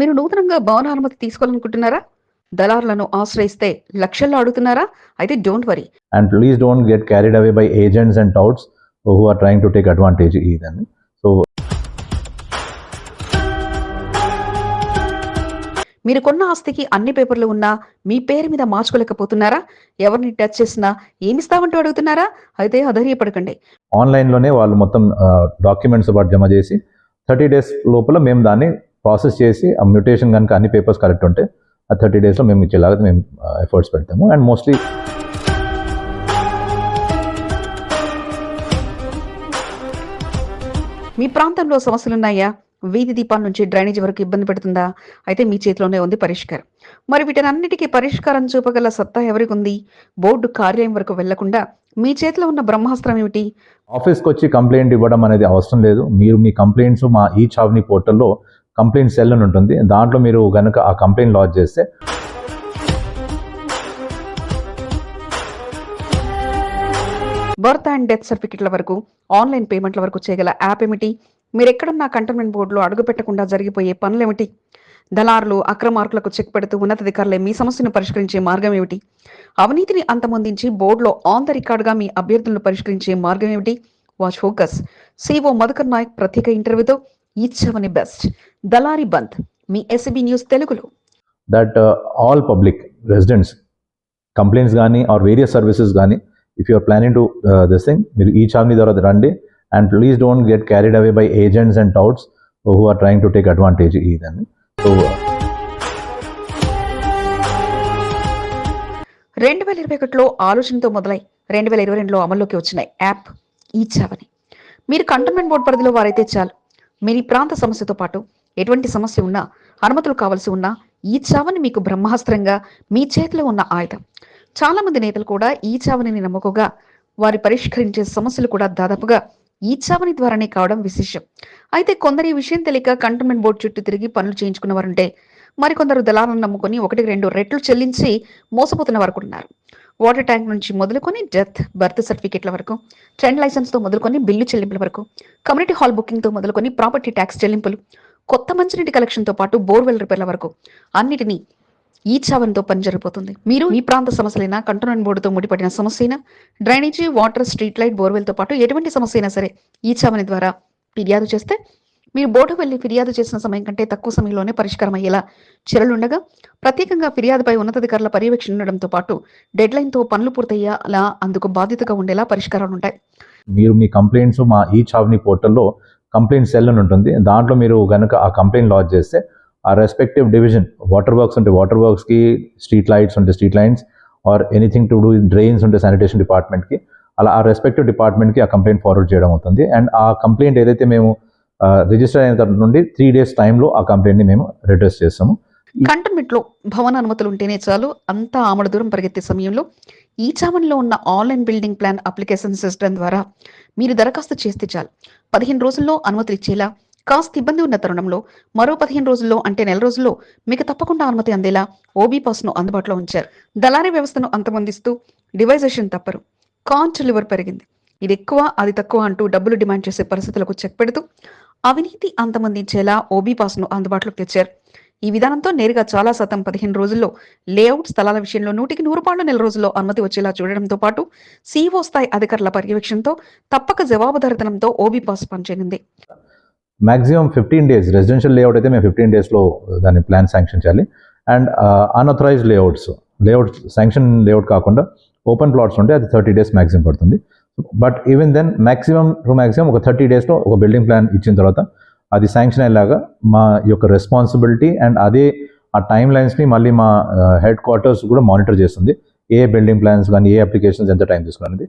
మీరు నూతనంగా భవన అనుమతి తీసుకోవాలనుకుంటున్నారా? దళారులను ఆశ్రయిస్తే లక్షల్లో అడుగుతున్నారా? అయితే don't worry and please don't get carried away by agents and touts who are trying to take advantage either so మీరు కొన్న ఆస్తికి అన్ని పేపర్లు ఉన్నా మీ పేరు మీద మార్చుకోలేకపోతున్నారా? ఎవరిని టచ్ చేసినా ఏమిస్తామంటూ అడుగుతున్నారా? అయితే అధైర్యపడకండి. ఆన్లైన్లోనే వాళ్ళు మొత్తం డాక్యుమెంట్స్ పాటు జమ చేసి థర్టీ డేస్ లోపల మేము దాన్ని ప్రాసెస్ చేసి ఆ మ్యూటేషన్ కనుక అన్ని పేపర్స్ కరెక్ట్ ఉంటే ఆ థర్టీ డేస్లో మేము ఇచ్చేలాగా మేము ఎఫర్ట్స్ పెడతాము. అండ్ మోస్ట్లీ మీ ప్రాంతంలో సమస్యలున్నాయా? వీధి దీపాల నుంచి డ్రైనేజ్ వరకు ఇబ్బంది పెడుతుందా? అయితే మీ చేతిలోనే ఉంది పరిష్కారం. మరి వీటన్నిటికీ పరిష్కారం చూపగల సత్తా ఎవరికి ఉంది బోర్డు కార్యాలయం వరకు వెళ్ళకుండా మీ చేతిలో ఉన్న బ్రహ్మాస్త్రం ఏమిటి? ఆఫీస్కి వచ్చి కంప్లైంట్ ఇవ్వడం అనేది అవసరం లేదు. మీరు మీ కంప్లైంట్స్ మా ఈ చావ్ని పోర్టల్లో కంప్లైంట్ సెల్ అని ఉంటుంది. దాంట్లో మీరు కనుక ఆ కంప్లైంట్ లాంచ్ చేస్తే బర్త్ అండ్ డెత్ సర్టిఫికెట్ల వరకు ఆన్లైన్ పేమెంట్ల వరకు చేయగల యాప్ ఏమిటి? మీరు ఎక్కడున్న కంటోన్మెంట్ బోర్డులో అడుగు పెట్టకుండా జరిగిపోయే పనులేమిటి? దళారులు అక్రమార్కులకు చెక్ పెడుతూ ఉన్నతాధికారులే మీ సమస్యను పరిష్కరించే మార్గం ఏమిటి? అవినీతిని అంతమొందించి బోర్డులో ఆన్ ద రికార్డుగా మీ అభ్యర్థులను పరిష్కరించే మార్గం ఏమిటి? Watch focus. CO Madhukar Naik ప్రత్యేక ఇంటర్వ్యూతో ఇచ్చవని బెస్ట్. దళారి బంద్. మీ ఎస్బీ న్యూస్ తెలుగులో. That all public residents complaints కానీ ఆర్ వేరియస్ సర్వీసెస్ కానీ if you are planning to this thing మీరు ఈ చావ్ని ద్వారా రండి. And please don't get carried away by agents and touts who are trying to take advantage ఇదని so రెండు వేల ఇరవై ఒకటిలో ఆలోచనతో మొదలై రెండు వేల ఇరవై రెండులో అమల్లోకి వచ్చిన యాప్ ఈ చావని మీరు కంటోన్మెంట్ బోర్డు పరిధిలో వారైతే చాలు. మీరు ఈ ప్రాంత సమస్యతో పాటు ఎటువంటి సమస్య ఉన్నా అనుమతులు కావలసి ఉన్నా ఈ చావని మీకు బ్రహ్మాస్త్రంగా మీ చేతిలో ఉన్న ఆయుధం. చాలా మంది నేతలు కూడా ఈ చావని నమ్మకగా వారి పరిష్కరించే సమస్యలు కూడా దాదాపుగా ఈ చావని ద్వారానే కావడం విశేషం. అయితే కొందరు ఈ విషయం తెలియక కంటోన్మెంట్ బోర్డు చుట్టూ తిరిగి పనులు చేయించుకున్న వారుంటే మరికొందరు దళాలను నమ్ముకొని ఒకటి రెండు రెట్లు చెల్లించి మోసపోతున్న వారు కూడా ఉన్నారు. వాటర్ ట్యాంక్ నుంచి మొదలుకొని డెత్ బర్త్ సర్టిఫికేట్ల వరకు ట్రెండ్ లైసెన్స్తో మొదలుకొని బిల్లు చెల్లింపుల వరకు కమ్యూనిటీ హాల్ బుకింగ్తో మొదలుకొని ప్రాపర్టీ ట్యాక్స్ చెల్లింపులు కొత్త మంచినీటి కలెక్షన్తో పాటు బోర్వెల్ రిపేర్ల వరకు అన్నిటినీ ఈ చావనితో పని జరిగిపోతుంది. మీరు మీ ప్రాంత సమస్యలైనా కంటోన్మెంట్ బోర్డుతో ముడిపడిన సమస్య అయినా డ్రైనేజీ వాటర్ స్ట్రీట్ లైట్ బోర్వెల్తో పాటు ఎటువంటి సమస్య అయినా సరే ఈ చావని ద్వారా ఫిర్యాదు చేస్తే మీరు బోటు వెళ్ళి ఫిర్యాదు చేసిన సమయం కంటే తక్కువ సమయంలోనే పరిష్కారం అయ్యేలా చర్యలుండగా ప్రత్యేకంగా ఫిర్యాదుపై ఉన్నతాధికారుల పర్యవేక్షణ ఉండడంతో పాటు డెడ్ లైన్తో పనులు పూర్తయ్యేలా అందుకు బాధ్యతగా ఉండేలా పరిష్కారాలు ఉంటాయి మీరు మీ కంప్లైంట్స్ మా ఈ చావ్ని పోర్టల్లో కంప్లైంట్ సెల్ అని ఉంటుంది. దాంట్లో మీరు కనుక ఆ కంప్లైంట్ లాంచ్ చేస్తే ఆ రెస్పెక్టివ్ డివిజన్ వాటర్ వర్క్స్ ఉంటే వాటర్ వర్క్స్కి స్ట్రీట్ లైట్స్ ఉంటే street lines or anything to do drains ఉంటే శానిటేషన్ డిపార్ట్మెంట్కి అలా ఆ రెస్పెక్టివ్ డిపార్ట్మెంట్కి ఆ కంప్లైంట్ ఫార్వర్డ్ చేయడం అవుతుంది. అండ్ ఆ కంప్లైంట్ ఏదైతే మేము రిజిస్టర్ అయిన తర్వాత నుండి త్రీ డేస్ టైంలో ఆ కంప్లైంట్ని మేము రిడ్రెస్ చేస్తాము. కంటోన్మెంట్లో భవన అనుమతులు ఉంటేనే చాలు అంతా ఆమడ దూరం పరిగెత్తే సమయంలో ఈ చావన్లో ఉన్న online building plan application system ద్వారా మీరు దరఖాస్తు చేస్తే చాలు. పదిహేను రోజుల్లో అనుమతులు ఇచ్చేలా కాస్త ఇబ్బంది ఉన్న తరుణంలో మరో పదిహేను రోజుల్లో అంటే నెల రోజుల్లో మీకు తప్పకుండా అనుమతి అందేలా ఓబీ పాస్ను అందుబాటులో ఉంచారు. దళారీ వ్యవస్థను అంతమొందిస్తూ డివైజేషన్ తప్పరు. కాంట్ లివర్ పెరిగింది. ఇది ఎక్కువ అది తక్కువ అంటూ డబ్బులు డిమాండ్ చేసే పరిస్థితులకు చెక్ పెడుతూ అవినీతి అంతమొందించేలా ఓబీ పాస్ను అందుబాటులోకి తెచ్చారు. ఈ విధానంతో నేరుగా చాలా శాతం పదిహేను రోజుల్లో లేఅవుట్ స్థలాల విషయంలో నూటికి నూరు పాండ్ల నెల రోజుల్లో అనుమతి వచ్చేలా చూడడంతో పాటు సీఓ స్థాయి అధికారుల పర్యవేక్షణతో తప్పక జవాబుదారితనంతో OB pass పనిచేయనుంది. Maximum fifteen days residential layout అయితే మేము ఫిఫ్టీన్ డేస్లో దాన్ని ప్లాన్ శాంక్షన్ చేయాలి. And unauthorised layouts layout sanction layout కాకుండా ఓపెన్ ప్లాట్స్ ఉంటే అది థర్టీ డేస్ మ్యాక్సిమం పడుతుంది. But even then maximum to maximum ఒక థర్టీ డేస్లో ఒక బిల్డింగ్ ప్లాన్ ఇచ్చిన తర్వాత అది శాంక్షన్ అయ్యేలాగా మా యొక్క రెస్పాన్సిబిలిటీ అండ్ అదే ఆ టైం లైన్స్ని మళ్ళీ మా హెడ్ క్వార్టర్స్ కూడా మానిటర్ చేస్తుంది. ఏ బిల్డింగ్ ప్లాన్స్ కానీ ఏ అప్లికేషన్స్ ఎంత టైం తీసుకున్నది.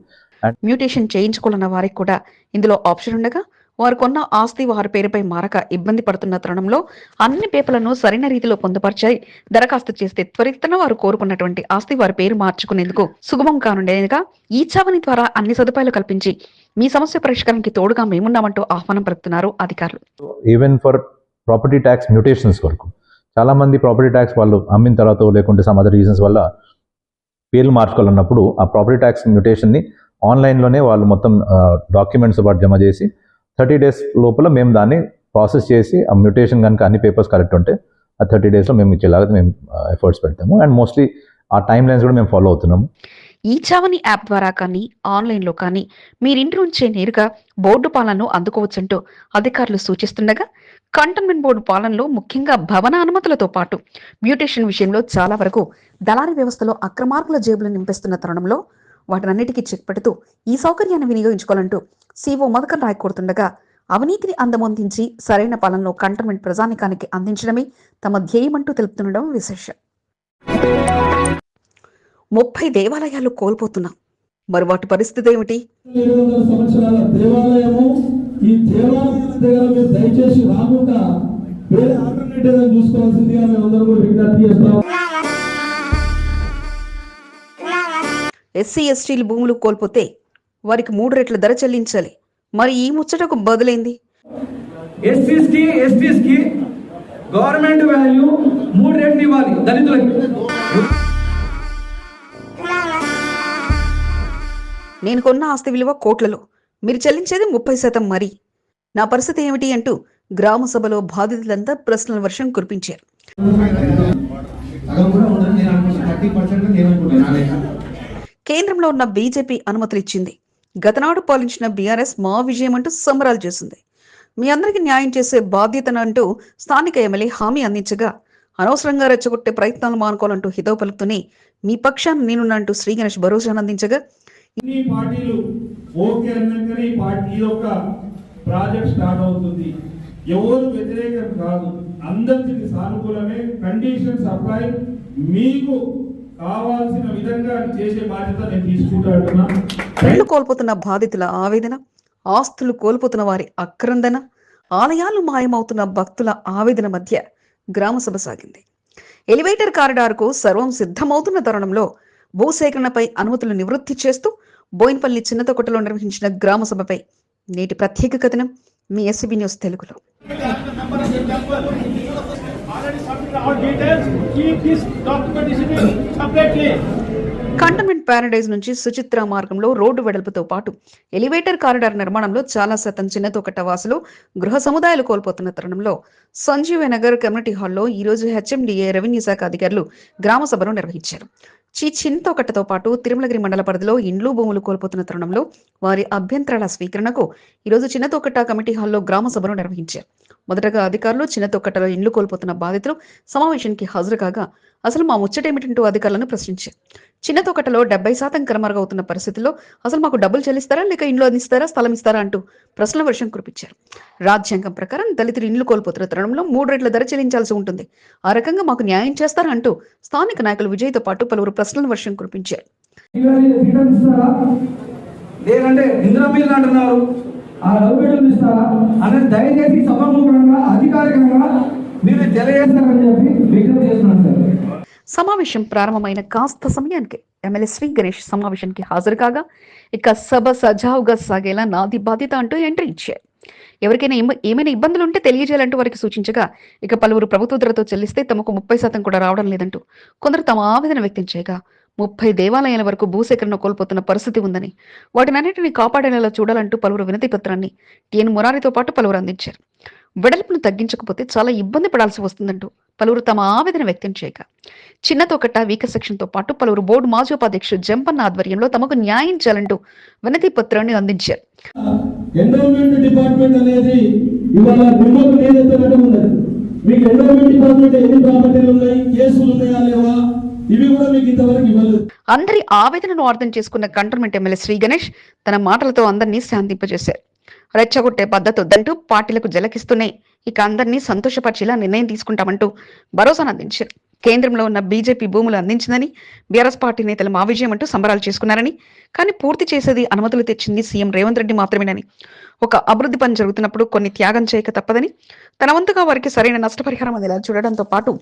మ్యూటేషన్ చేయించుకోవాలన్న వారికి కూడా ఇందులో ఆప్షన్ ఉండగా వారు కొన్న ఆస్తి వారి పేరుపై మారక ఇబ్బంది పడుతున్న తరుణంలో అన్ని పేపర్లను సరైన రీతిలో పొందుపరిచాయి. దరఖాస్తు చేస్తే త్వరితన వారు కోరుకున్నటువంటి ఆస్తి వారి పేరు మార్చుకునేందుకు సుగమం కానుండేదిగా ఈ చావని ద్వారా అన్ని సదుపాయాలు కల్పించి మీ సమస్య పరిష్కారానికి తోడుగా మేమున్నామంటూ ఆహ్వానం పలుకుతున్నారు అధికారులు. Even for property tax mutations వరకు. చాలా మంది ప్రాపర్టీ ట్యాక్స్ వాళ్ళు అమ్మిన తర్వాత లేకుంటే సమ్ అదర్ రీజన్స్ వల్ల పేర్లు మార్చుకోవాలన్నప్పుడు ఆ ప్రాపర్టీ ట్యాక్స్ మ్యూటేషన్ని ఆన్లైన్లోనే వాళ్ళు మొత్తం డాక్యుమెంట్స్ పాటు జమ చేసి థర్టీ డేస్ లోపల మేము దాన్ని ప్రాసెస్ చేసి ఆ మ్యూటేషన్ కనుక అన్ని పేపర్స్ కరెక్ట్ ఉంటే ఆ థర్టీ డేస్లో మేము ఇచ్చేలాగా మేము ఎఫర్ట్స్ పెడతాము. అండ్ మోస్ట్లీ ఆ టైం లైన్స్ కూడా మేము ఫాలో అవుతున్నాము. ఈ చావని యాప్ ద్వారా కానీ ఆన్లైన్లో కానీ మీరింటి నుంచే నేరుగా బోర్డు పాలనను అందుకోవచ్చంటూ అధికారులు సూచిస్తుండగా కంటోన్మెంట్ బోర్డు పాలనలో ముఖ్యంగా భవన అనుమతులతో పాటు మ్యూటేషన్ విషయంలో చాలా వరకు దళారీ వ్యవస్థలో అక్రమార్కుల జేబులు నింపిస్తున్న తరుణంలో వాటినన్నిటికీ చెక్ పెడుతూ ఈ సౌకర్యాన్ని వినియోగించుకోవాలంటూ సీఓ మధుకర్ రాయ్ కోరుతుండగా అవినీతిని అందమొందించి సరైన పాలనలో కంటోన్మెంట్ ప్రజానికానికి అందించడమే తమ ధ్యేయమంటూ తెలుపుతుండడం విశేషం. ముప్పై దేవాలయాలు కోల్పోతున్నాం. మరి వాటి పరిస్థితి ఏమిటి? దేవాలయము ఈ దేవాలయం దగ్గర మీరు దయచేసి రాకుండా వేరే ఆల్టర్నేటివ్ చూసుకోవాల్సిందిగా మేము అందరం కూడా విజ్ఞప్తి చేస్తాం ఎస్సీ ఎస్టీలు భూములు కోల్పోతే వారికి మూడు రెట్ల ధర చెల్లించాలి. మరి ఈ ముచ్చటకు బదులైంది? గవర్నమెంట్ వాల్యూ మూడు రెట్లు ఇవ్వాలి దళితులకి. నేను కొన్న ఆస్తి విలువ కోట్లలో. మీరు చెల్లించేది ముప్పై శాతం మరి. నా పరిస్థితి ఏమిటి అంటూ గ్రామ సభలో బాధితులంతా ప్రశ్నల వర్షం కురిపించారు. కేంద్రంలో ఉన్న బీజేపీ అనుమతులు ఇచ్చింది. గతనాడు పాలించిన బీఆర్ఎస్ మా విజయం అంటూ సంబరాలు చేసింది. మీ అందరికీ న్యాయం చేసే బాధ్యతను అంటూ స్థానిక ఎమ్మెల్యే హామీ అందించగా అనవసరంగా రెచ్చగొట్టే ప్రయత్నాలు మానుకోవాలంటూ హితవు పలుకుతూనే మీ పక్షాన్ని నేనున్నంటూ శ్రీ గణేష్ భరోసాను అందించగా పార్టీలు ఓకే అన్నాకనే ఈ పార్టీ ప్రాజెక్ట్ స్టార్ట్ అవుతుంది. ఎవరు వ్యతిరేకం కాదు. అందరికీ సానుకూలమే. కండిషన్ సప్లై మీకు కావాల్సిన విధంగా చేసే బాధ్యత నేను తీసుకుంటా ఇళ్ళు కోల్పోతున్న బాధితుల ఆవేదన ఆస్తులు కోల్పోతున్న వారి అక్రందన ఆలయాలు మాయమవుతున్న భక్తుల ఆవేదన మధ్య గ్రామ సభ సాగింది. ఎలివేటర్ కారిడార్కు సర్వం సిద్ధమవుతున్న తరుణంలో భూసేకరణపై అనుమతులు నివృత్తి చేస్తూ బోయిన్పల్లి చిన్నతొకటలో నిర్వహించిన గ్రామ సభపై నేటి ప్రత్యేక కథనం మీ ఎస్సీబీ న్యూస్ తెలుగులో. All details, keep this separately. Paradise నుంచి సుచిత్ర మార్గంలో రోడ్డు వెడల్పుతో పాటు ఎలివేటర్ కారిడార్ నిర్మాణంలో చాలా శాతం చిన్నతోకట్ట వాసులు గృహ సముదాయాలు కోల్పోతున్న తరుణంలో సంజీవ నగర్ కమ్యూనిటీ హాల్లో ఈ రోజు హెచ్ఎండిఏ రెవెన్యూ శాఖ అధికారులు గ్రామ సభను నిర్వహించారు. చి చింతొకట్టతో పాటు తిరుమలగిరి మండల పరిధిలో ఇండ్లు భూములు కోల్పోతున్న తరుణంలో వారి అభ్యంతరాల స్వీకరణకు ఈరోజు చిన్నతోకట్ట కమిటీ హాల్లో గ్రామ సభను నిర్వహించారు. మొదటగా అధికారులు చిన్న తొక్కటలో ఇండ్లు కోల్పోతున్న బాధితులు సమావేశానికి హాజరు కాగా అసలు మా ముచ్చటేమిటంటూ అధికారులను ప్రశ్నించారు చిన్నతొక్కటలో డెబ్బై శాతం కరమరుగవుతున్న పరిస్థితుల్లో అసలు మాకు డబ్బులు చెల్లిస్తారా లేక ఇండ్లు అందిస్తారా స్థలం ఇస్తారా అంటూ ప్రశ్నల వర్షం కురిపించారు. రాజ్యాంగం ప్రకారం దళితులు ఇండ్లు కోల్పోతున్న తరుణంలో మూడు రెట్ల ధర చెల్లించాల్సి ఉంటుంది. ఆ రకంగా మాకు న్యాయం చేస్తారా అంటూ స్థానిక నాయకులు విజయ్తో పాటు పలువురు ప్రశ్నల వర్షం కురిపించారు. లేదంటే ఇంద్రమీల్ అంటున్నారు. ఆ లౌకికం ఇస్తారా అనేది దయచేసి సభాముఖంగా అధికారికంగా మీరు తెలియజేస్తారని చెప్పి విజ్ఞప్తి చేస్తున్నాను సార్. సమావేశం ప్రారంభమైన కాస్త సమయానికి ఎమ్మెల్యే శ్రీ గణేష్ సమావేశానికి హాజరు కాగా ఇక సభ సజావుగా సాగేలా నాది బాధ్యత అంటూ ఎంట్రీ ఇచ్చారు. ఎవరికైనా ఏమైనా ఇబ్బందులు ఉంటే తెలియజేయాలంటూ వారికి సూచించగా ఇక పలువురు ప్రభుత్వ ధరతో చెల్లిస్తే తమకు ముప్పై శాతం కూడా రావడం లేదంటూ కొందరు తమ ఆవేదన వ్యక్తం చేయగా ముప్పై దేవాలయాల వరకు భూసేకరణ కోల్పోతున్న పరిస్థితి ఉందని వాటినన్నిటిని కాపాడేలా చూడాలంటూ పలువురు వినతి పత్రాన్ని టిఎన్ మురారితో పాటు పలువురు అందించారు. వెడల్పును తగ్గించకపోతే చాలా ఇబ్బంది పడాల్సి వస్తుందంటూ పలువురు తమ ఆవేదన వ్యక్తం చేయగా చిన్నతోకట్ట వీక సెక్షన్తో పాటు పలువురు బోర్డు మాజీ ఉపాధ్యక్షుడు జంపన్న ఆధ్వర్యంలో తమకు న్యాయం చేయాలంటూ వినతి పత్రాన్ని అందించారు. డిపార్ట్మెంట్ అనేది ఇవాళ ఉన్నది మీకు ఎండోమెంట్ డిపార్ట్మెంట్ ఎన్ని ప్రాపర్టీలు ఉన్నాయి కేసులు ఉన్నాయా లేవా ఇవి కూడా మీకు ఇంతవరకు ఇవ్వలేదు. అందరి ఆవేదనను అర్థం చేసుకున్న కంటర్మెంట్ ఎమ్మెల్యే శ్రీ గణేష్ తన మాటలతో అందరినీ శాంతింపజేశారు. రెచ్చగొట్టే పద్ధతి వద్దంటూ పార్టీలకు జలకిస్తూనే ఇక అందరినీ సంతోషపరిచేలా నిర్ణయం తీసుకుంటామంటూ భరోసాను అందించారు. కేంద్రంలో ఉన్న బీజేపీ భూములు అందించిందని బీఆర్ఎస్ పార్టీ నేతలు మా విజయం అంటూ సంబరాలు చేసుకున్నారని కానీ పూర్తి చేసేది అనుమతులు తెచ్చింది సీఎం రేవంత్ రెడ్డి మాత్రమేనని. ఒక అభివృద్ధి పని జరుగుతున్నప్పుడు కొన్ని త్యాగం చేయక తప్పదని తన వంతుగా వారికి సరైన నష్టపరిహారం అందేలా చూడడంతో పాటు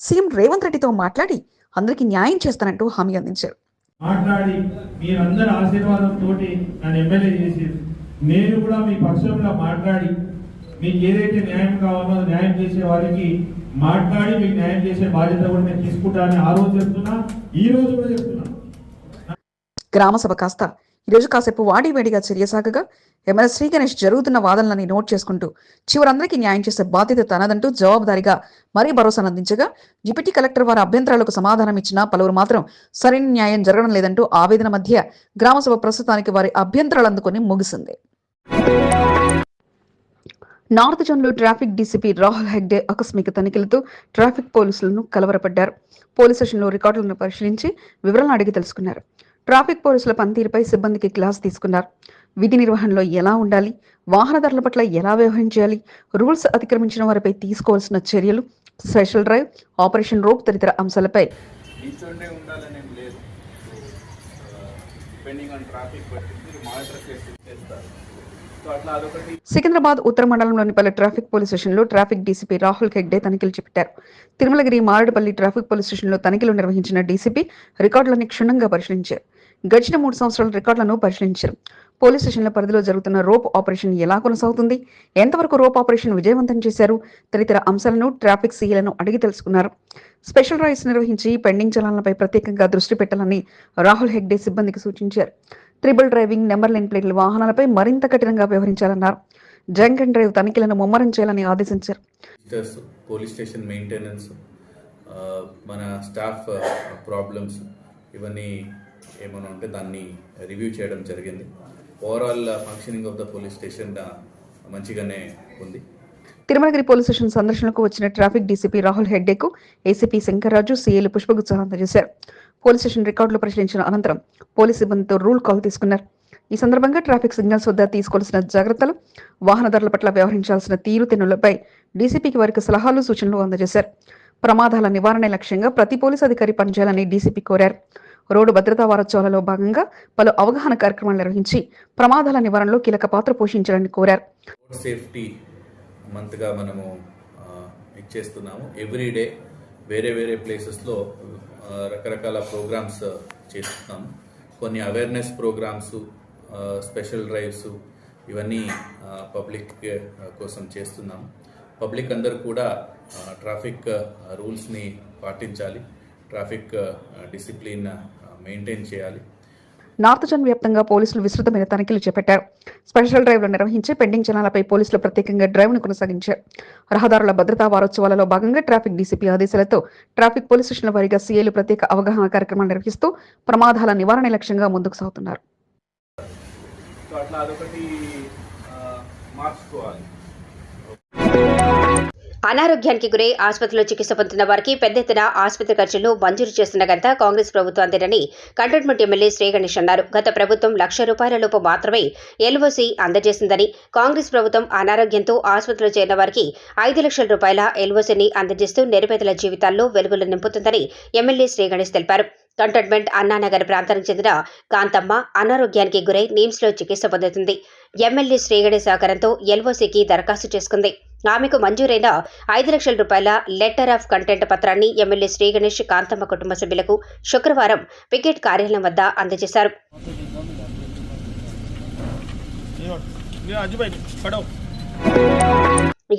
సీఎం రేవంత్ రెడ్డితో మాట్లాడి అందరికీ న్యాయం చేస్తానంటూ హామీ అందించారు. మాట్లాడి మీరందరి ఆశీర్వాదంతో నన్ను ఎమ్మెల్యే చేసేది నేను కూడా మీ పక్షంలో మాట్లాడి మీకు ఏదైతే న్యాయం కావాలో న్యాయం చేసే వారికి మాట్లాడి మీకు న్యాయం చేసే బాధ్యత కూడా నేను తీసుకుంటానని ఆ రోజు చెప్తున్నా ఈ రోజు కూడా చెప్తున్నా. గ్రామ సభ కాస్త ఈరోజు కాసేపు వాడి వేడిగా చర్యసాగగా ఎమ్మెల్యే శ్రీ గణేష్ జరుగుతున్న వాదనలని నోట్ చేసుకుంటూ చివరందరికీ న్యాయం చేసే బాధ్యత తనదంటూ జవాబుదారిగా మరీ భరోసాను అందించగా డిప్యూటీ కలెక్టర్ వారి అభ్యంతరాలకు సమాధానం ఇచ్చినా పలువురు మాత్రం సరైన న్యాయం జరగడం లేదంటూ ఆవేదన మధ్య గ్రామసభ ప్రస్తుతానికి వారి అభ్యంతరాలు అందుకొని ముగిసింది. నార్త్ జోన్లో ట్రాఫిక్ డీసీపీ రాహుల్ హెగ్డే ఆకస్మిక తనిఖీలతో ట్రాఫిక్ పోలీసులను కలవరపడ్డారు. పోలీస్ స్టేషన్లో రికార్డులను పరిశీలించి వివరాలను అడిగి తెలుసుకున్నారు. ట్రాఫిక్ పోలీసుల పనితీరుపై సిబ్బందికి క్లాస్ తీసుకున్నారు. విధి నిర్వహణలో ఎలా ఉండాలి? వాహనదారుల పట్ల ఎలా వ్యవహరించాలి రూల్స్ అతిక్రమించిన వారిపై తీసుకోవాల్సిన చర్యలు? స్పెషల్ డ్రైవ్ ఆపరేషన్ రోప్ తదితర అంశాలపై సికింద్రాబాద్ ఉత్తర మండలంలోని పలు ట్రాఫిక్ పోలీస్ స్టేషన్లో ట్రాఫిక్ డీసీపీ రాహుల్ హెగ్డే తనిఖీలు చేపట్టారు. తిరుమలగిరి మారేడుపల్లి ట్రాఫిక్ పోలీస్ స్టేషన్లో తనిఖీలు నిర్వహించిన డీసీపీ రికార్డులను క్షుణ్ణంగా పరిశీలించారు. గడిచిన మూడు సంవత్సరాల రికార్డులను పరిశీలించారు. పోలీస్ స్టేషన్ల పరిధిలో జరుగుతున్న రోప్ ఆపరేషన్ ఎలా కొనసాగుతుంది? ఎంతవరకు రోప్ ఆపరేషన్ విజయవంతం చేశారు? తదితర అంశాలను ట్రాఫిక్ సీలను అడిగి తెలుసుకున్నారు. స్పెషల్ రైడ్స్ నిర్వహించి పెండింగ్ చలాలపై ప్రత్యేకంగా దృష్టి పెట్టాలని రాహుల్ హెగ్డే సిబ్బందికి సూచించారు. త్రిబుల్ డ్రైవింగ్ నెంబర్ లైన్ ప్లేట్ల వాహనాలపై మరింత కఠినంగా వ్యవహరించాలన్నారు. జంక్ అండ్ డ్రైవ్ తనిఖీలను ముమ్మరం చేయాలని ఆదేశించారు. పోలీస్ స్టేషన్ మెయింటెనెన్స్ మన స్టాఫ్ ప్రాబ్లమ్స్ ఇవన్నీ ఏమైనా ఉంటే దాన్ని రివ్యూ చేయడం జరిగింది. Overall functioning of the police station మంచిగానే ఉంది. తిరుమలగిరి పోలీస్ స్టేషన్ సందర్శనకు వచ్చిన ట్రాఫిక్ డీసీపీ రాహుల్ హెడ్డేకు ఏసీపీ శంకర్రాజు సీఏలు పుష్పగుచ్చాలు అందజేశారు. పోలీస్ స్టేషన్ రికార్డులు పరిశీలించిన అనంతరం పోలీస్ సిబ్బందితో రూల్ కాల్ తీసుకున్నారు. ఈ సందర్భంగా ట్రాఫిక్ సిగ్నల్స్ వద్ద తీసుకోవాల్సిన జాగ్రత్తలు వాహనదారుల పట్ల వ్యవహరించాల్సిన తీరుతెన్నులపై డీసీపీకి వారికి సలహాలు సూచనలు అందజేశారు. ప్రమాదాల నివారణ లక్ష్యంగా ప్రతి పోలీస్ అధికారి పనిచేయాలని డీసీపీ కోరారు. రోడ్డు భద్రతా వారోత్సవాలలో భాగంగా పలు అవగాహన కార్యక్రమాలు నిర్వహించి ప్రమాదాల నివారణలో కీలక పాత్ర పోషించాలని కోరారు. సేఫ్టీ మంత్గా మనము చేస్తున్నాము. ఇచ్చేస్తున్నాము ఎవ్రీ డే వేరే వేరే ప్లేసెస్లో రకరకాల ప్రోగ్రామ్స్ చేస్తున్నాము. కొన్ని అవేర్నెస్ ప్రోగ్రామ్స్ స్పెషల్ డ్రైవ్స్ ఇవన్నీ పబ్లిక్ కోసం చేస్తున్నాము. పబ్లిక్ అందరూ కూడా ట్రాఫిక్ రూల్స్ని పాటించాలి. ట్రాఫిక్ డిసిప్లిన్ మెయింటైన్ చేయాలి. నార్త్ జోన్ వ్యాప్తంగా పోలీసులు విస్తృతమైన తనిఖీలు చేపట్టారు. స్పెషల్ డ్రైవ్లు నిర్వహించి పెండింగ్ జనాలపై పోలీసులు ప్రత్యేకంగా డ్రైవ్ను కొనసాగించారు. రహదారుల భద్రతా వారోత్సవాలలో భాగంగా ట్రాఫిక్ డీసీపీ ఆదేశాలతో ట్రాఫిక్ పోలీస్ స్టేషన్ల వారీగా సీఏలు ప్రత్యేక అవగాహన కార్యక్రమాలు నిర్వహిస్తూ ప్రమాదాల నివారణ లక్ష్యంగా ముందుకు సాగుతున్నారు. మార్చుకోవాలి. అనారోగ్యానికి గురై ఆసుపత్రిలో చికిత్స పొందుతున్న వారికి పెద్ద ఎత్తున ఆసుపత్రి ఖర్చులు మంజూరు చేస్తున్న ఘనత కాంగ్రెస్ ప్రభుత్వాందేనని కంటోన్మెంట్ ఎమ్మెల్యే శ్రీగణేష్ అన్నారు. గత ప్రభుత్వం లక్ష రూపాయల లోపు మాత్రమే ఎల్ఓసి అందజేసిందని కాంగ్రెస్ ప్రభుత్వం అనారోగ్యంతో ఆసుపత్రిలో చేరిన వారికి ఐదు లక్షల రూపాయల ఎల్ఓసిని అందజేస్తూ నిరుపేదల జీవితాల్లో వెలుగులు నింపుతుందని ఎమ్మెల్యే శ్రీగణేష్ తెలిపారు. కంటోన్మెంట్ అన్నానగర్ ప్రాంతానికి చెందిన కాంతమ్మ అనారోగ్యానికి గురై నిమ్స్లో చికిత్స పొందుతుంది. ఎమ్మెల్యే శ్రీగణేష్ సహకారంతో ఎల్ఓసికి దరఖాస్తు చేసుకుంది. ఆమెకు మంజూరైన ఐదు లక్షల రూపాయల లెటర్ ఆఫ్ కంటెంట్ పత్రాన్ని ఎమ్మెల్యే శ్రీ గణేష్ కాంతమ్మ కుటుంబ సభ్యులకు శుక్రవారం పికెట్ కార్యాలయం వద్ద అందజేశారు.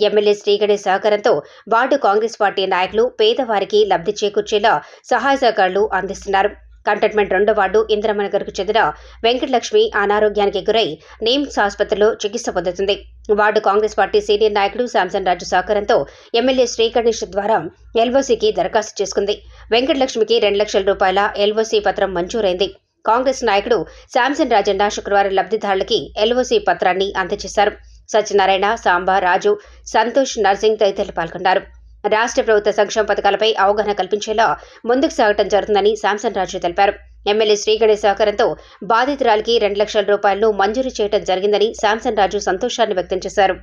ఎమ్మెల్యే శ్రీగణేష్ సహకారంతో వార్డు కాంగ్రెస్ పార్టీ నాయకులు పేదవారికి లబ్ధి చేకూర్చేలా సహాయ సహకారులు అందిస్తున్నారు. కంటైన్మెంట్ రెండో వార్డు ఇంద్రమనగర్కు చెందిన వెంకటలక్ష్మి అనారోగ్యానికి గురై నిమ్స్ ఆసుపత్రిలో చికిత్స పొందుతుంది. వార్డు కాంగ్రెస్ పార్టీ సీనియర్ నాయకుడు శాంసన్ రాజు సహకారంతో ఎమ్మెల్యే శ్రీకణేష్ ద్వారా ఎల్ఓసీకి దరఖాస్తు చేసుకుంది. వెంకటలక్ష్మికి రెండు లక్షల రూపాయల ఎల్ఓసీ పత్రం మంజూరైంది. కాంగ్రెస్ నాయకుడు శాంసన్ రాజన్న శుక్రవారం లబ్ధిదారులకి ఎల్ఓసీ పత్రాన్ని అందజేశారు. సత్యనారాయణ సాంబా రాజు సంతోష్ నర్సింగ్ తదితరులు పాల్గొన్నారు. రాష్ట్ర ప్రభుత్వ సంక్షేమ పథకాలపై అవగాహన కల్పించేలా ముందుకు సాగటం జరుగుతుందని శాంసన్ రాజు తెలిపారు. ఎమ్మెల్యే శ్రీగణేష్ సహకారంతో బాధితురాలికి రెండు లక్షల రూపాయలను మంజూరు చేయడం జరిగిందని శాంసన్ రాజు సంతోషాన్ని వ్యక్తం చేశారు.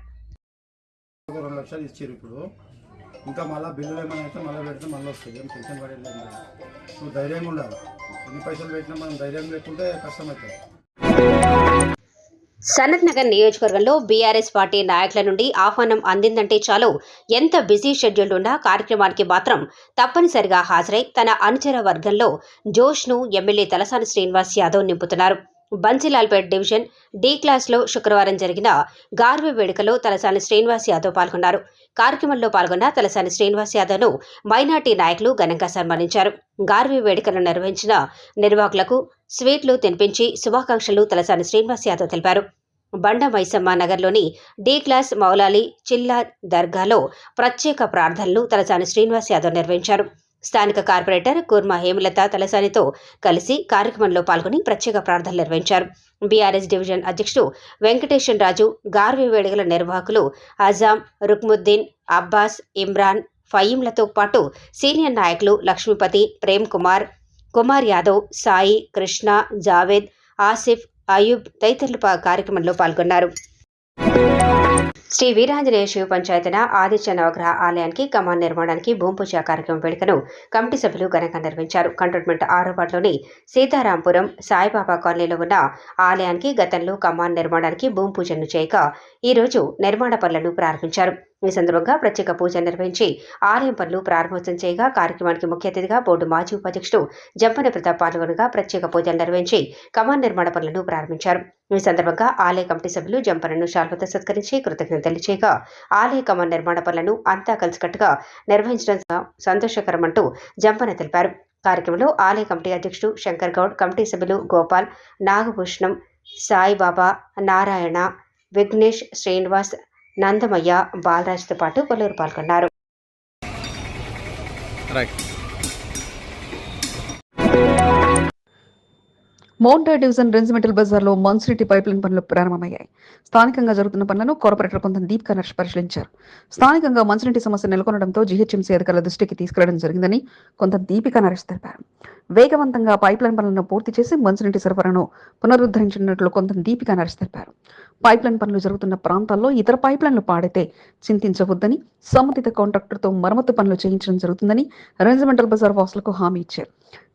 ఇంకా మళ్ళీ బిల్లులు ఏమైనా అయితే మళ్ళీ పెడితే మళ్ళీ వస్తుంది ఏం టెన్షన్ పడేది నువ్వు ధైర్యంగా ఉండాలి. ఎన్ని పైసలు పెట్టినా మనం ధైర్యం లేకుంటే కష్టమవుతుంది సనత్ నగర్ నియోజకవర్గంలో బీఆర్ఎస్ పార్టీ నాయకుల నుండి ఆహ్వానం అందిందంటే చాలు. ఎంత బిజీ షెడ్యూల్ ఉన్నా కార్యక్రమానికి మాత్రం తప్పనిసరిగా హాజరై తన అనుచర వర్గంలో జోష్ను ఎమ్మెల్యే తలసాని శ్రీనివాస్ యాదవ్ నింపుతున్నారు. బన్సీలాల్పేట్ డివిజన్ డి క్లాస్లో శుక్రవారం జరిగిన గార్వే వేడుకలో తలసాని శ్రీనివాస్ యాదవ్ పాల్గొన్నారు. కార్యక్రమంలో పాల్గొన్న తలసాని శ్రీనివాస్ యాదవ్ను మైనార్టీ నాయకులు ఘనంగా సన్మానించారు. గార్వే వేడుకను నిర్వహించిన నిర్వాహకులకు స్వీట్లు తినిపించి శుభాకాంక్షలు తలసాని శ్రీనివాస్ యాదవ్ తెలిపారు. బండ మైసమ్మ నగర్లోని డి క్లాస్ మౌలాలి చిల్లా దర్గాలో ప్రత్యేక ప్రార్థనలు తలసాని శ్రీనివాస్ యాదవ్ నిర్వహించారు. స్థానిక కార్పొరేటర్ కుర్మా హేమలత తలసానితో కలిసి కార్యక్రమంలో పాల్గొని ప్రత్యేక ప్రార్థనలు నిర్వహించారు. బీఆర్ఎస్ డివిజన్ అధ్యక్షుడు వెంకటేశ్వర రాజు గార్వి వేడుకల నిర్వాహకులు అజాం రుక్ముద్దీన్ అబ్బాస్ ఇమ్రాన్ ఫయీంలతో పాటు సీనియర్ నాయకులు లక్ష్మీపతి ప్రేమ్ కుమార్ కుమార్ యాదవ్ సాయి కృష్ణ జావేద్ ఆసిఫ్ అయూబ్ తదితరులు కార్యక్రమంలో పాల్గొన్నారు. శ్రీ వీరాంజనేయ శివ పంచాయతన ఆదిత్య నవగ్రహ ఆలయానికి కమాన్ నిర్మాణానికి భూమి కార్యక్రమం వేడుకను కమిటీ సభ్యులు ఘనంగా నిర్వహించారు. కంటోన్మెంట్ ఆరో వార్డులోని సీతారాంపురం సాయిబాబా కాలనీలో ఉన్న ఆలయానికి గతంలో కమాన్ నిర్మాణానికి భూమి పూజను చేయగా ఈరోజు నిర్మాణ పనులను ప్రారంభించారు. ఈ సందర్భంగా ప్రత్యేక పూజ నిర్వహించి ఆలయం పనులు ప్రారంభోత్సవం చేయగా కార్యక్రమానికి ముఖ్య అతిథిగా బోర్డు మాజీ ఉపాధ్యక్షుడు జంపన ప్రతాప్ పాల్గొనగా ప్రత్యేక పూజలు నిర్వహించి కమాన్ నిర్మాణ పనులను ప్రారంభించారు. ఈ సందర్భంగా ఆలయ కమిటీ సభ్యులు జంపనను శాల్వత సత్కరించి కృతజ్ఞతలు తెలియచేయగా ఆలయ కమాన్ నిర్మాణ పనులను అంతా కలిసికట్టుగా నిర్వహించడం సంతోషకరమంటూ జంపన తెలిపారు. కార్యక్రమంలో ఆలయ కమిటీ అధ్యక్షుడు శంకర్ గౌడ్ కమిటీ సభ్యులు గోపాల్ నాగభూషణం సాయిబాబా నారాయణ విఘ్నేష్ శ్రీనివాస్ నందమయ్య బాలరాజ్తో పాటు పలువురు పాల్గొన్నారు మౌంటా డివిజన్ రెజిమెంటల్ బజార్లో మన్సిటీ పైప్లైన్ పనులు ప్రారంభమయ్యాయి. స్థానికంగా జరుగుతున్న పనులను కార్పొరేటర్ కొంత దీపిక నర్స్ పరిశీలించారు. స్థానికంగా మంచినీటి సమస్య నెలకొనడంతో జీహెచ్ఎంసీ అధికారుల దృష్టికి తీసుకెళ్ళడం జరిగిందని కొంత దీపిక నరేష్ తెలిపారు. వేగవంతంగా పైప్లైన్ పనులను పూర్తి చేసి మంచినీటి సరఫరాను పునరుద్ధరించినట్లు కొంత దీపిక నరేష్ తెలిపారు. పైప్లైన్ పనులు జరుగుతున్న ప్రాంతాల్లో ఇతర పైప్లైన్లు పాడైతే చింతించవద్దని సంబంధిత కాంట్రాక్టర్తో మరమ్మతు పనులు చేయించడం జరుగుతుందని రెజిమెంటల్ బజార్ వాసులకు హామీ ఇచ్చారు.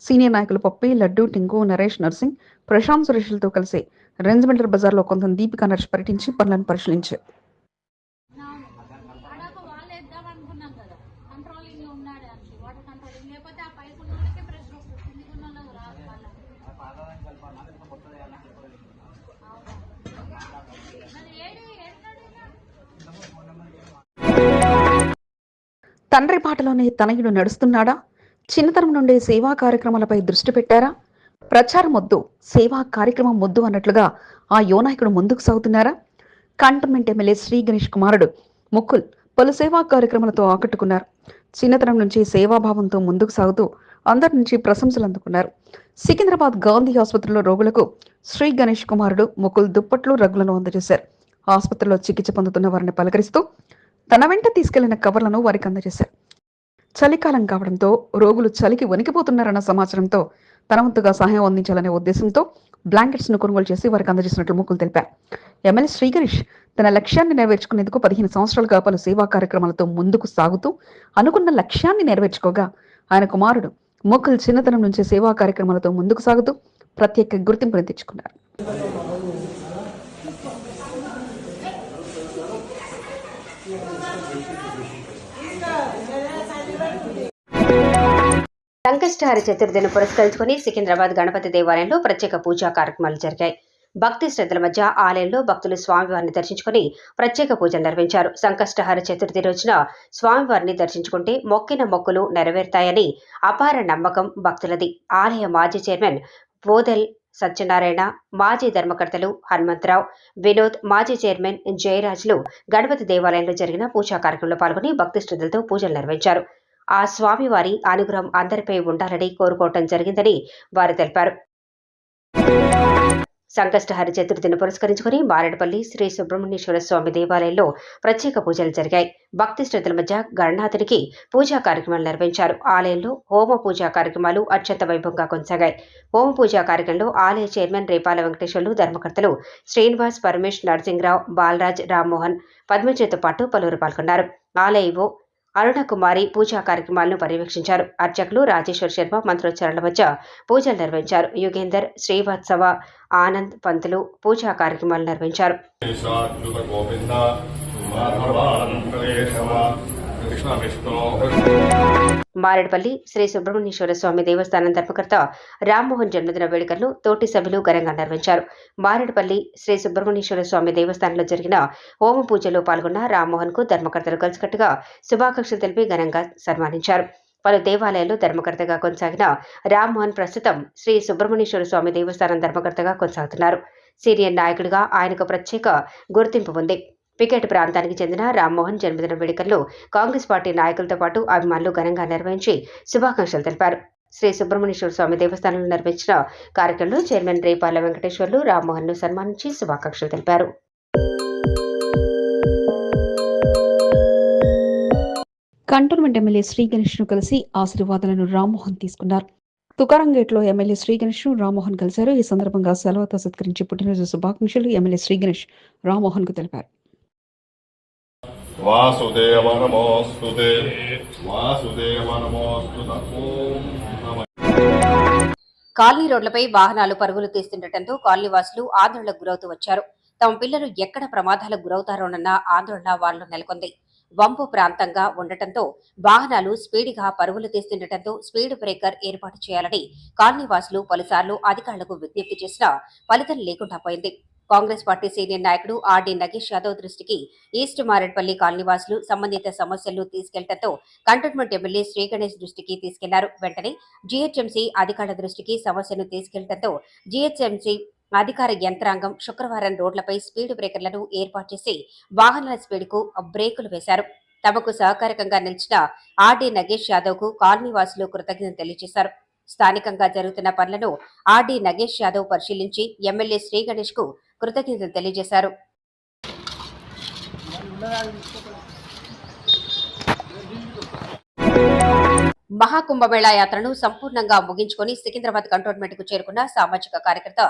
సీనియర్ నాయకులు పప్పి లడ్డు టింకు నరేష్ నర్సింగ్ సింగ్ ప్రశాంత్ సురేష్లతో కలిసి రెంజ్మెంటర్ బజార్లో కొంత దీపికా నర్చి పర్యటించి పనులను పరిశీలించారు తండ్రి పాటలోనే తనయుడు నడుస్తున్నాడా? చిన్నతనం నుండి సేవా కార్యక్రమాలపై దృష్టి పెట్టారా? ప్రచారం వద్దు సేవా కార్యక్రమం వద్దు అన్నట్లుగా ఆ యువనాయకుడు ముందుకు సాగుతున్నారా? కంటోన్మెంట్ ఎమ్మెల్యే శ్రీ గణేష్ కుమారుడు ముకుల్ పలు సేవా కార్యక్రమాలతో ఆకట్టుకున్నారు. చిన్నతనం నుంచి సేవాభావంతో ముందుకు సాగుతూ అందరి నుంచి ప్రశంసలు అందుకున్నారు. సికింద్రాబాద్ గాంధీ ఆసుపత్రిలో రోగులకు శ్రీ గణేష్ కుమారుడు ముకుల్ దుప్పట్లు రగ్గులను అందజేశారు. ఆసుపత్రిలో చికిత్స పొందుతున్న వారిని పలకరిస్తూ తన వెంట తీసుకెళ్ళిన కవర్లను వారికి అందజేశారు. చలికాలం కావడంతో రోగులు చలికి వణికిపోతున్నారన్న సమాచారంతో తన వంతుగా సహాయం అందించాలనే ఉద్దేశంతో బ్లాంకెట్స్ను కొనుగోలు చేసి వారికి అందజేసినట్లు ముక్కులు తెలిపారు. ఎమ్మెల్యే శ్రీగణేష్ తన లక్ష్యాన్ని నెరవేర్చుకునేందుకు పదిహేను సంవత్సరాలుగా పలు సేవా కార్యక్రమాలతో ముందుకు సాగుతూ అనుకున్న లక్ష్యాన్ని నెరవేర్చుకోగా ఆయన కుమారుడు ముక్కుల్ చిన్నతనం నుంచి సేవా కార్యక్రమాలతో ముందుకు సాగుతూ ప్రత్యేక గుర్తింపుని తెచ్చుకున్నారు. సంకష్టహార చతుర్థిని పురస్కరించుకుని సికింద్రాబాద్ గణపతి దేవాలయంలో ప్రత్యేక పూజా కార్యక్రమాలు జరిగాయి. భక్తి శ్రద్ధల మధ్య ఆలయంలో భక్తులు స్వామివారిని దర్శించుకుని ప్రత్యేక పూజలు నిర్వహించారు. సంకష్టహార చతుర్థి రోజున స్వామివారిని దర్శించుకుంటే మొక్కిన మొక్కులు నెరవేరుతాయని అపార నమ్మకం భక్తులది. ఆలయ మాజీ చైర్మన్ బోదెల్ సత్యనారాయణ మాజీ ధర్మకర్తలు హనుమంతరావు వినోద్ మాజీ చైర్మన్ జయరాజులు గణపతి దేవాలయంలో జరిగిన పూజా కార్యక్రమంలో పాల్గొని భక్తి శ్రద్ధలతో పూజలు నిర్వహించారు. ఆ స్వామివారి అనుగ్రహం అందరిపై ఉండాలని కోరుకోవటం జరిగిందని వారు తెలిపారు. సంకష్టహర చతుర్థిని పురస్కరించుకుని మారేడుపల్లి శ్రీ సుబ్రహ్మణ్యేశ్వర స్వామి దేవాలయంలో ప్రత్యేక పూజలు జరిగాయి. భక్తి శ్రద్ధల మధ్య గణనాథునికి పూజా కార్యక్రమాలు నిర్వహించారు. ఆలయంలో హోమ పూజా కార్యక్రమాలు అత్యంత వైభవంగా కొనసాగాయి. హోమ పూజా కార్యక్రమంలో ఆలయ చైర్మన్ రేపాల వెంకటేశ్వర్లు ధర్మకర్తలు శ్రీనివాస్ పరమేష్ నరసింహరావు బాలరాజ్ రామ్మోహన్ పద్మజతో పాటు పలువురు పాల్గొన్నారు. ఆలయ అరుణకుమారి పూజా కార్యక్రమాలను పర్యవేక్షించారు. అర్చకులు రాజేశ్వర్ శర్మ మంత్రోచ్చారణల మధ్య పూజలు నిర్వహించారు. యుగేందర్ శ్రీవత్సవ ఆనంద్ పంతులు పూజా కార్యక్రమాలు నిర్వహించారు. కృష్ణ విష్ణు. మారేడుపల్లి శ్రీ సుబ్రహ్మణ్యేశ్వర స్వామి దేవస్థానం ధర్మకర్త రామ్మోహన్ జన్మదిన వేడుకలను తోటి సభ్యులు ఘనంగా నిర్వహించారు. మారేడుపల్లి శ్రీ సుబ్రహ్మణ్యేశ్వర స్వామి దేవస్థానంలో జరిగిన హోమ పూజలో పాల్గొన్న రామ్మోహన్కు ధర్మకర్తలు కలిసికట్టుగా శుభాకాంక్షలు తెలిపి ఘనంగా సన్మానించారు. పలు దేవాలయాల్లో ధర్మకర్తగా కొనసాగిన రామ్మోహన్ ప్రస్తుతం శ్రీ సుబ్రహ్మణ్యేశ్వర స్వామి దేవస్థానం ధర్మకర్తగా కొనసాగుతున్నారు. సీనియర్ నాయకుడిగా ఆయనకు ప్రత్యేక గుర్తింపు ఉంది. పికెట్ ప్రాంతానికి చెందిన రామ్మోహన్ జన్మదిన వేడుకల్లో కాంగ్రెస్ పార్టీ నాయకులతో పాటు అభిమానులు ఘనంగా నిర్వహించి శుభాకాంక్షలు తెలిపారు. శ్రీ సుబ్రహ్మణ్యేశ్వర స్వామి దేవస్థానంలో నిర్వహించిన కార్యక్రమంలో చైర్మన్ రేపాల వెంకటేశ్వర్లు రామ్మోహన్ను సన్మానించి శుభాకాంక్షలు తెలిపారు. కంటోన్మెంట్ ఎమ్మెల్యే శ్రీ గణేష్ను కలిసి ఆశీర్వాదాలను రామ్మోహన్ తీసుకున్నారు. తుకారం గేట్లో ఎమ్మెల్యే శ్రీ గణేష్ను రామ్మోహన్ కలిశారు. ఈ సందర్భంగా సెలవుతో సత్కరించి పుట్టినరోజు శుభాకాంక్షలు ఎమ్మెల్యే శ్రీ గణేష్ రామ్మోహన్కు తెలిపారు. వాసుదేవ నమోస్తుతే వాసుదేవ నమోస్తు కాలనీ రోడ్లపై వాహనాలు పరుగులు తీస్తుండటంతో కాలనీవాసులు ఆందోళనకు గురవుతూ వచ్చారు. తమ పిల్లలు ఎక్కడ ప్రమాదాలకు గురవుతారోనన్న ఆందోళన వారిలో నెలకొంది. వంపు ప్రాంతంగా ఉండటంతో వాహనాలు స్పీడ్గా పరుగులు తీస్తుండటంతో స్పీడ్ బ్రేకర్ ఏర్పాటు చేయాలని కాలనీవాసులు పలుసార్లు అధికారులకు విజ్ఞప్తి చేసినా ఫలితం లేకుండా పోయింది. కాంగ్రెస్ పార్టీ సీనియర్ నాయకుడు ఆర్డీ నగేష్ యాదవ్ దృష్టికి ఈస్ట్ మారేడ్పల్లి కాలనీ వాసులు సంబంధిత సమస్యలు తీసుకెళ్ళడంతో కంటోన్మెంట్ ఎమ్మెల్యే శ్రీ గణేష్ దృష్టికి తీసుకెళ్ళారు. వెంటనే జీహెచ్ఎంసీ అధికారుల దృష్టికి సమస్యను తీసుకెళ్ళడంతో జీహెచ్ఎంసీ అధికార యంత్రాంగం శుక్రవారం రోడ్లపై స్పీడ్ బ్రేకర్లను ఏర్పాటు చేసి వాహనాల స్పీడ్కు బ్రేకులు వేశారు. తమకు సహకారకంగా నిలిచిన ఆర్డీ నగేష్ యాదవ్కు కాలనీ వాసులు కృతజ్ఞతలు తెలియజేశారు. స్థానికంగా జరుగుతున్న పనులను ఆర్డీ నగేష్ యాదవ్ పరిశీలించి ఎమ్మెల్యే శ్రీ గణేష్కు కృతజ్ఞతలు తెలియజేశారు. మహాకుంభమేళా యాత్రను సంపూర్ణంగా ముగించుకొని సికింద్రాబాద్ కంటోన్మెంట్కు చేరుకున్న సామాజిక కార్యకర్త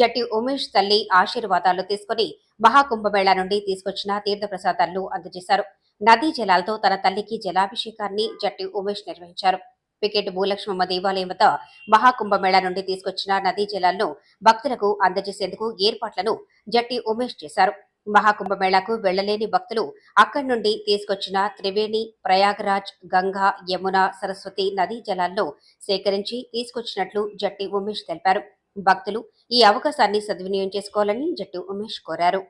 జట్టి ఉమేష్ తల్లి ఆశీర్వాదాలు తీసుకుని మహాకుంభమేళా నుండి తీసుకొచ్చిన తీర్థ ప్రసాదాలను అందజేశారు. నదీ జలాలతో తన తల్లికి జలాభిషేకాన్ని జట్టి ఉమేష్ నిర్వహించారు. పికెట్ భూలక్ష్మమ్మ దేవాలయం వద్ద మహాకుంభమేళా నుండి తీసుకొచ్చిన నదీ జలాలను భక్తులకు అందజేసేందుకు ఏర్పాట్లను జట్టి ఉమేష్ చేశారు. మహాకుంభమేళాకు వెళ్ళలేని భక్తులు అక్కడి నుండి తీసుకొచ్చిన త్రివేణి ప్రయాగరాజ్ గంగా యమున సరస్వతి నదీ జలాలను సేకరించి తీసుకొచ్చినట్లు జట్టి ఉమేష్ తెలిపారు. భక్తులు ఈ అవకాశాన్ని సద్వినియోగం చేసుకోవాలని జట్టి ఉమేష్ కోరారు.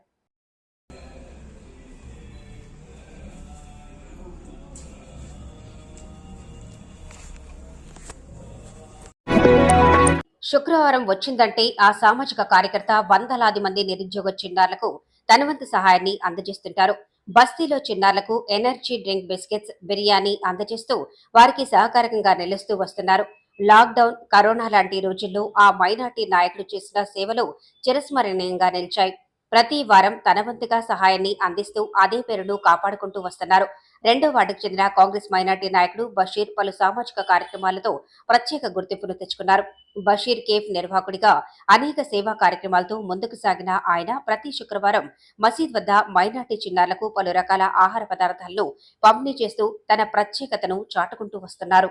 శుక్రవారం వచ్చిందంటే ఆ సామాజిక కార్యకర్త వందలాది మంది నిరుద్యోగ చిన్నారులకు తనవంతు సహాయాన్ని అందజేస్తుంటారు. బస్తీలో చిన్నారులకు ఎనర్జీ డ్రింక్ బిస్కెట్స్ బిర్యానీ అందజేస్తూ వారికి సహకారకంగా నిలుస్తూ వస్తున్నారు. లాక్డౌన్ కరోనా లాంటి రోజుల్లో ఆ మైనార్టీ నాయకులు చేసిన సేవలు చిరస్మరణీయంగా నిలిచాయి. ప్రతి వారం తన వంతుగా సహాయాన్ని అందిస్తూ అదే పేరును కాపాడుకుంటూ వస్తున్నారు. రెండో వార్డుకు చెందిన కాంగ్రెస్ మైనార్టీ నాయకుడు బషీర్ పలు సామాజిక కార్యక్రమాలతో ప్రత్యేక గుర్తింపును తెచ్చుకున్నారు. బషీర్ కేఫ్ నిర్వాహకుడిగా అనేక సేవా కార్యక్రమాలతో ముందుకు సాగిన ఆయన ప్రతి శుక్రవారం మసీద్ వద్ద మైనార్టీ చిన్నారులకు పలు రకాల ఆహార పదార్థాలను పంపిణీ చేస్తూ తన ప్రత్యేకతను చాటుకుంటూ వస్తున్నారు.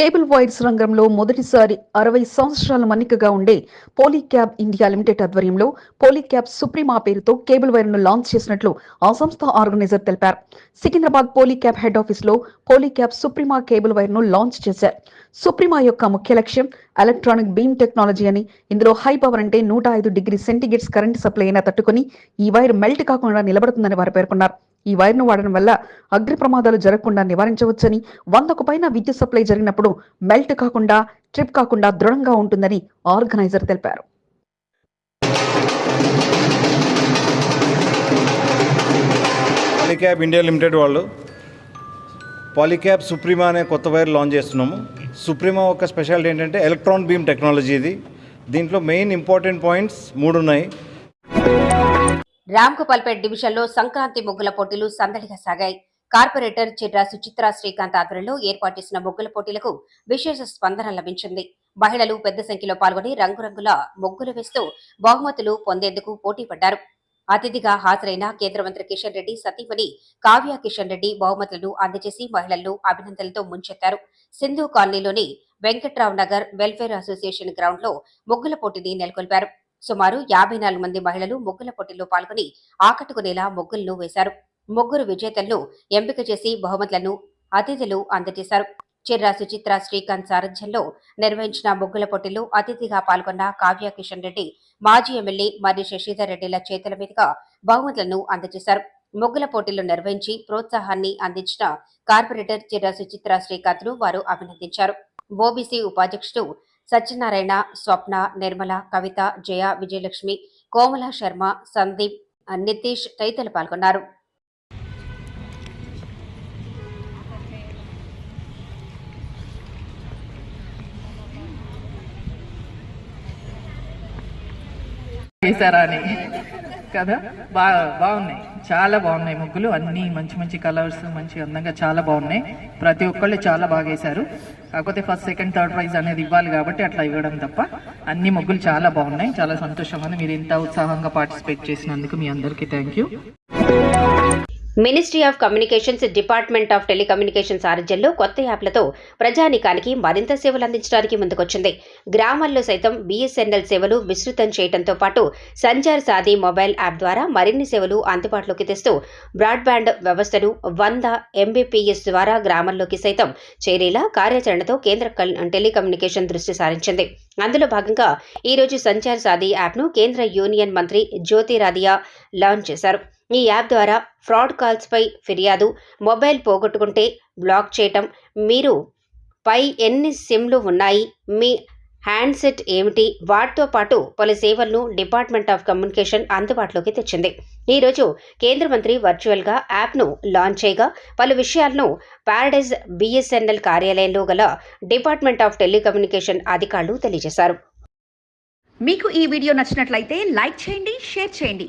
కేబుల్ వైర్స్ రంగంలో మొదటిసారి అరవై సంవత్సరాల మన్నికగా ఉండే పోలీక్యాబ్ ఇండియా లిమిటెడ్ ఆధ్వర్యంలో పోలీక్యాబ్ సుప్రీమా పేరుతో కేబుల్ వైర్ను లాంచ్ చేసినట్లు ఆ సంస్థ ఆర్గనైజర్ తెలిపారు. సికింద్రాబాద్ పోలీక్యాబ్ హెడ్ ఆఫీస్లో పోలీక్యాబ్ సుప్రీమా కేబుల్ వైర్ను లాంచ్ చేశారు. సుప్రీమా యొక్క ముఖ్య లక్ష్యం ఎలక్ట్రానిక్ బీమ్ టెక్నాలజీ అని. ఇందులో హై పవర్ అంటే నూట ఐదు డిగ్రీ సెంటిగ్రేడ్స్ కరెంట్ సప్లై అయినా తట్టుకొని ఈ వైర్ మెల్ట్ కాకుండా నిలబడుతుందని వారు పేర్కొన్నారు. ఈ వైర్ను వాడడం వల్ల అగ్ని ప్రమాదాలు జరగకుండా నివారించవచ్చని వందకు పైన విద్యుత్ సప్లై జరిగినప్పుడు మెల్ట్ కాకుండా ట్రిప్ కాకుండా దృఢంగా ఉంటుందని ఆర్గనైజర్ తెలిపారు. పాలిక్యాబ్ ఇండియా లిమిటెడ్ వాళ్ళు పాలిక్యాబ్ సుప్రీమా అనే కొత్త వైర్ లాంచ్ చేస్తున్నాము. సుప్రీమా ఒక స్పెషాలిటీ ఏంటంటే ఎలక్ట్రాన్ బీమ్ టెక్నాలజీ ఇది. దీంట్లో మెయిన్ ఇంపార్టెంట్ పాయింట్స్ మూడు ఉన్నాయి. రామ్గోపాల్పేట్ డివిజన్లో సంక్రాంతి ముగ్గుల పోటీలు సందడిగా సాగాయి. కార్పొరేటర్ చిట్రా సుచిత్ర శ్రీకాంత్ ఆధ్వర్యంలో ఏర్పాటు చేసిన ముగ్గుల పోటీలకు విశేష స్పందన లభించింది. మహిళలు పెద్ద సంఖ్యలో పాల్గొని రంగురంగుల ముగ్గులు వేస్తూ బహుమతులు పొందేందుకు పోటీ పడ్డారు. అతిథిగా హాజరైన కేంద్ర మంత్రి కిషన్ రెడ్డి సతీమణి కావ్య కిషన్ రెడ్డి బహుమతులను అందజేసి మహిళలను అభినందనలతో ముంచెత్తారు. సింధు కాలనీలోని వెంకట్రావు నగర్ వెల్ఫేర్ అసోసియేషన్ గ్రౌండ్లో ముగ్గుల పోటీని నెలకొల్పారు. సుమారు యాభై నాలుగు మంది మహిళలు ముగ్గుల పోటీల్లో పాల్గొని ఆకట్టుకునేలా ముగ్గులను వేశారు. ముగ్గురు విజేతలను ఎంపిక చేసి బహుమతులను అతిథులు అందజేశారు. చిర్రా సుచిత్ర శ్రీకాంత్ సారథ్యంలో నిర్వహించిన ముగ్గుల పోటీలో అతిథిగా పాల్గొన్న కావ్య కిషన్ రెడ్డి మాజీ ఎమ్మెల్యే మరియు శశిధర్ రెడ్డిల చేతుల మీదుగా బహుమతులను అందజేశారు. ముగ్గుల పోటీలు నిర్వహించి ప్రోత్సాహాన్ని అందించిన కార్పొరేటర్ చిర్రా సుచిత్ర శ్రీకాంత్ను వారు అభినందించారు. ఓబీసీ ఉపాధ్యక్షుడు సత్యనారాయణ స్వప్న నిర్మల కవిత జయ విజయలక్ష్మి కోమల శర్మ సందీప్ నితీష్ తదితరులు పాల్గొన్నారు. చేశారా అని? కదా? బాగా బాగున్నాయి. చాలా బాగున్నాయి ముగ్గులు. అన్ని మంచి మంచి కలర్స్ మంచి అందంగా చాలా బాగున్నాయి. ప్రతి ఒక్కళ్ళు చాలా బాగా వేశారు. కాకపోతే ఫస్ట్ సెకండ్ థర్డ్ ప్రైజ్ అనేది ఇవ్వాలి కాబట్టి అట్లా ఇవ్వడం తప్ప అన్ని ముగ్గులు చాలా బాగున్నాయి. చాలా సంతోషంగా ఉంది మీరు ఇంత ఉత్సాహంగా పార్టిసిపేట్ చేసినందుకు మీ అందరికీ thank you. Ministry of communications department of telecommunication సారథ్యంలో కొత్త యాప్లతో ప్రజానికానికి మరింత సేవలు అందించడానికి ముందుకొచ్చింది. గ్రామాల్లో సైతం బీఎస్ఎన్ఎల్ సేవలు విస్తృతం చేయడంతో పాటు సంచార్ సాది మొబైల్ యాప్ ద్వారా మరిన్ని సేవలు అందుబాటులోకి తెస్తూ బ్రాడ్బ్యాండ్ వ్యవస్థను వంద ఎంబీపీఎస్ ద్వారా గ్రామాల్లోకి సైతం చేరేలా కార్యాచరణతో కేంద్ర కల్- టెలికమ్యూనికేషన్ దృష్టి సారించింది. అందులో భాగంగా ఈరోజు సంచార్ సాది యాప్ను కేంద్ర యూనియన్ మంత్రి జ్యోతిరాదియా లాంచ్ చేశారు. ఈ యాప్ ద్వారా ఫ్రాడ్ కాల్స్పై ఫిర్యాదు మొబైల్ పోగొట్టుకుంటే బ్లాక్ చేయటం మీరు పై ఎన్ని సిమ్లు ఉన్నాయి మీ హ్యాండ్సెట్ ఏమిటి వాటితో పాటు పలు సేవలను డిపార్ట్మెంట్ ఆఫ్ కమ్యూనికేషన్ అందుబాటులోకి తెచ్చింది. ఈరోజు కేంద్ర మంత్రి వర్చువల్గా యాప్ను లాంచ్ చేయగా పలు విషయాలను పారడైజ్ బీఎస్ఎన్ఎల్ కార్యాలయంలో గల డిపార్ట్మెంట్ ఆఫ్ టెలికమ్యూనికేషన్ అధికారులు తెలియజేశారు. మీకు ఈ వీడియో నచ్చినట్లయితే లైక్ చేయండి షేర్ చేయండి.